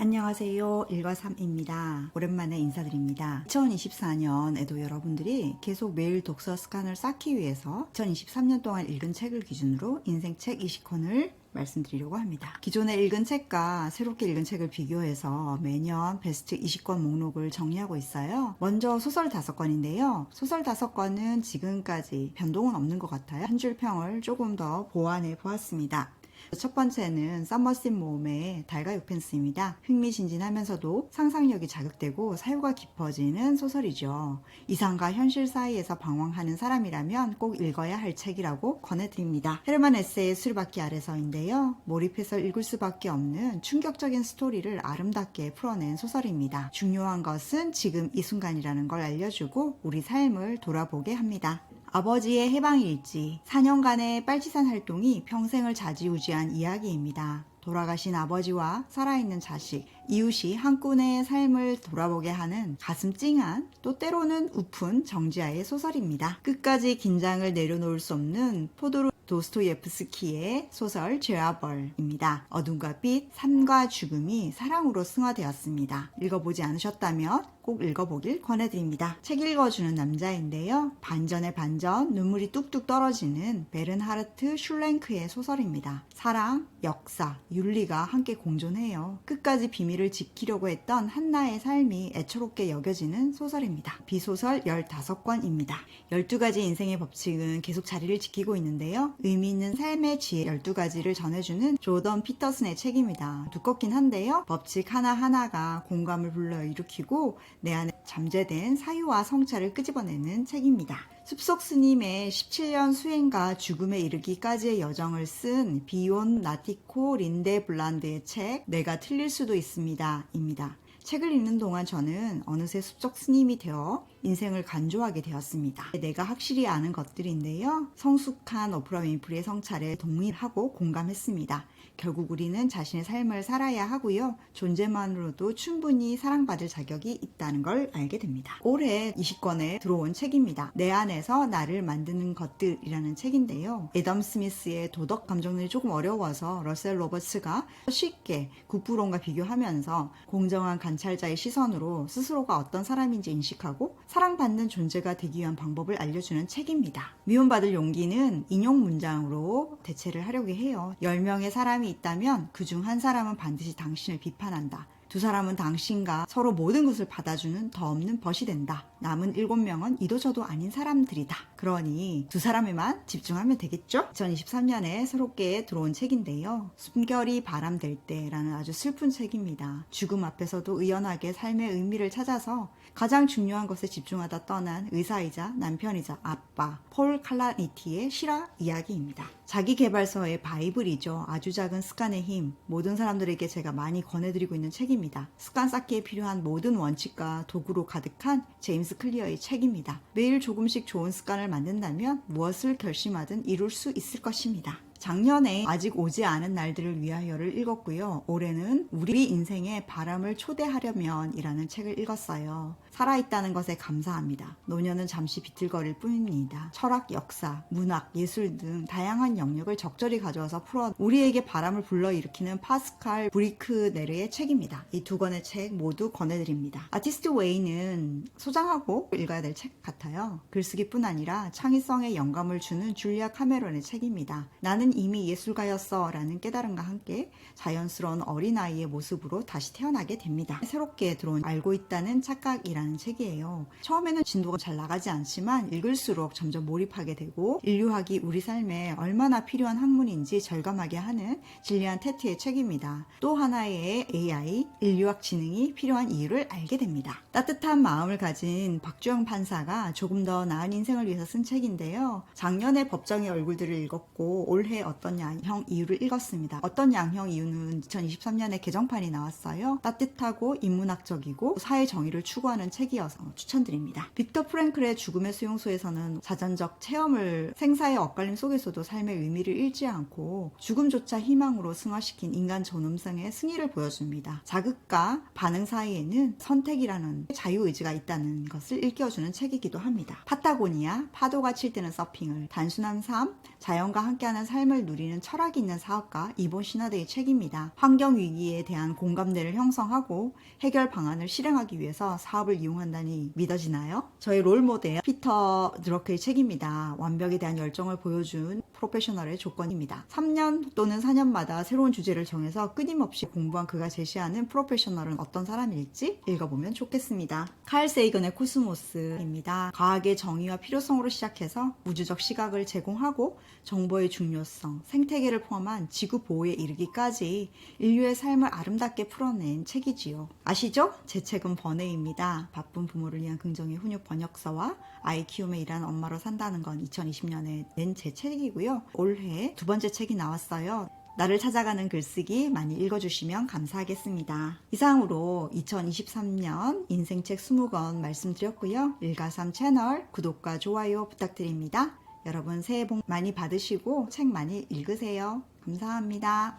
안녕하세요. 1과 3입니다. 오랜만에 인사드립니다. 2024년에도 여러분들이 계속 매일 독서 습관을 쌓기 위해서 2023년 동안 읽은 책을 기준으로 인생책 20권을 말씀드리려고 합니다. 기존에 읽은 책과 새롭게 읽은 책을 비교해서 매년 베스트 20권 목록을 정리하고 있어요. 먼저 소설 5권인데요. 소설 5권은 지금까지 변동은 없는 것 같아요. 한 줄 평을 조금 더 보완해 보았습니다. 첫 번째는 썸머신 모험의 달과 요펜스입니다. 흥미진진하면서도 상상력이 자극되고 사유가 깊어지는 소설이죠. 이상과 현실 사이에서 방황하는 사람이라면 꼭 읽어야 할 책이라고 권해드립니다. 헤르만 에세의 수리바퀴 아래서인데요. 몰입해서 읽을 수밖에 없는 충격적인 스토리를 아름답게 풀어낸 소설입니다. 중요한 것은 지금 이 순간이라는 걸 알려주고 우리 삶을 돌아보게 합니다. 아버지의 해방일지, 4년간의 빨치산 활동이 평생을 좌지우지한 이야기입니다. 돌아가신 아버지와 살아있는 자식, 이웃이 한 꾼의 삶을 돌아보게 하는 가슴 찡한 또 때로는 우픈 정지아의 소설입니다. 끝까지 긴장을 내려놓을 수 없는 포도르 도스토예프스키의 소설 죄와벌입니다. 어둠과 빛, 삶과 죽음이 사랑으로 승화되었습니다. 읽어보지 않으셨다면 꼭 읽어보길 권해드립니다. 책 읽어주는 남자인데요. 반전의 반전, 눈물이 뚝뚝 떨어지는 베른하르트 슐랭크의 소설입니다. 사랑, 역사, 윤리가 함께 공존해요. 끝까지 비밀을 지키려고 했던 한나의 삶이 애처롭게 여겨지는 소설입니다. 비소설 15권입니다. 12가지 인생의 법칙은 계속 자리를 지키고 있는데요. 의미 있는 삶의 지혜 12가지를 전해주는 조던 피터슨의 책입니다. 두껍긴 한데요. 법칙 하나하나가 공감을 불러일으키고 내 안에 잠재된 사유와 성찰을 끄집어내는 책입니다. 숲속 스님의 17년 수행과 죽음에 이르기까지의 여정을 쓴 비온 나티코 린데 블란드의 책 내가 틀릴 수도 있습니다. 입니다. 책을 읽는 동안 저는 어느새 숲속 스님이 되어 인생을 간조하게 되었습니다. 내가 확실히 아는 것들인데요. 성숙한 오프라 윈프리의 성찰에 동의하고 공감했습니다. 결국 우리는 자신의 삶을 살아야 하고요. 존재만으로도 충분히 사랑받을 자격이 있다는 걸 알게 됩니다. 올해 20권에 들어온 책입니다. 내 안에서 나를 만드는 것들이라는 책인데요. 에덤 스미스의 도덕 감정들이 조금 어려워서 러셀 로버츠가 쉽게 국부론과 비교하면서 공정한 관찰자의 시선으로 스스로가 어떤 사람인지 인식하고 사랑받는 존재가 되기 위한 방법을 알려주는 책입니다. 미움받을 용기는 인용 문장으로 대체를 하려고 해요. 10명의 사람이 있다면 그 중 한 사람은 반드시 당신을 비판한다. 두 사람은 당신과 서로 모든 것을 받아주는 더 없는 벗이 된다. 남은 일곱 명은 이도 저도 아닌 사람들이다. 그러니 두 사람에만 집중하면 되겠죠? 2023년에 새롭게 들어온 책인데요. 숨결이 바람될 때라는 아주 슬픈 책입니다. 죽음 앞에서도 의연하게 삶의 의미를 찾아서 가장 중요한 것에 집중하다 떠난 의사이자 남편이자 아빠 폴 칼라니티의 실화 이야기입니다. 자기 개발서의 바이블이죠. 아주 작은 습관의 힘. 모든 사람들에게 제가 많이 권해드리고 있는 책입니다. 습관 쌓기에 필요한 모든 원칙과 도구로 가득한 제임스 클리어의 책입니다. 매일 조금씩 좋은 습관을 만든다면 무엇을 결심하든 이룰 수 있을 것입니다. 작년에 아직 오지 않은 날들을 위하여를 읽었고요. 올해는 우리 인생에 바람을 초대하려면 이라는 책을 읽었어요. 살아있다는 것에 감사합니다. 노년은 잠시 비틀거릴 뿐입니다. 철학, 역사, 문학, 예술 등 다양한 영역을 적절히 가져와서 풀어 우리에게 바람을 불러일으키는 파스칼 브리크네르의 책입니다. 이 두 권의 책 모두 권해드립니다. 아티스트 웨이는 소장하고 읽어야 될 책 같아요. 글쓰기뿐 아니라 창의성에 영감을 주는 줄리아 카메론의 책입니다. 나는 이미 예술가였어 라는 깨달음과 함께 자연스러운 어린아이의 모습으로 다시 태어나게 됩니다. 새롭게 들어온 알고 있다는 착각이라는 책이에요. 처음에는 진도가 잘 나가지 않지만 읽을수록 점점 몰입하게 되고 인류학이 우리 삶에 얼마나 필요한 학문인지 절감하게 하는 진리안 테트의 책입니다. 또 하나의 AI, 인류학 지능이 필요한 이유를 알게 됩니다. 따뜻한 마음을 가진 박주영 판사가 조금 더 나은 인생을 위해서 쓴 책인데요. 작년에 법정의 얼굴들을 읽었고 올해 어떤 양형 이유를 읽었습니다. 어떤 양형 이유는 2023년에 개정판이 나왔어요. 따뜻하고 인문학적이고 사회 정의를 추구하는 책이어서 추천드립니다. 빅터 프랭클의 죽음의 수용소에서는 자전적 체험을 생사의 엇갈림 속에서도 삶의 의미를 잃지 않고 죽음조차 희망으로 승화시킨 인간 존엄성의 승리를 보여줍니다. 자극과 반응 사이에는 선택이라는 자유의지가 있다는 것을 일깨워주는 책이기도 합니다. 파타고니아, 파도가 칠 때는 서핑을, 단순한 삶, 자연과 함께하는 삶을 삶을 누리는 철학이 있는 사업가 이본 시나데의 책입니다. 환경 위기에 대한 공감대를 형성하고 해결 방안을 실행하기 위해서 사업을 이용한다니 믿어지나요? 저희 롤 모델 피터 드러크의 책입니다. 완벽에 대한 열정을 보여준 프로페셔널의 조건입니다. 3년 또는 4년마다 새로운 주제를 정해서 끊임없이 공부한 그가 제시하는 프로페셔널은 어떤 사람일지 읽어보면 좋겠습니다. 칼 세이건의 코스모스입니다. 과학의 정의와 필요성으로 시작해서 우주적 시각을 제공하고 정보의 중요성, 생태계를 포함한 지구 보호에 이르기까지 인류의 삶을 아름답게 풀어낸 책이지요. 아시죠? 제 책은 번외입니다. 바쁜 부모를 위한 긍정의 훈육 번역서와 아이 키움에 일하는 엄마로 산다는 건 2020년에 낸 제 책이고요. 올해 두 번째 책이 나왔어요. 나를 찾아가는 글쓰기 많이 읽어주시면 감사하겠습니다. 이상으로 2023년 인생책 20권 말씀드렸고요. 일가삼 채널 구독과 좋아요 부탁드립니다. 여러분 새해 복 많이 받으시고 책 많이 읽으세요. 감사합니다.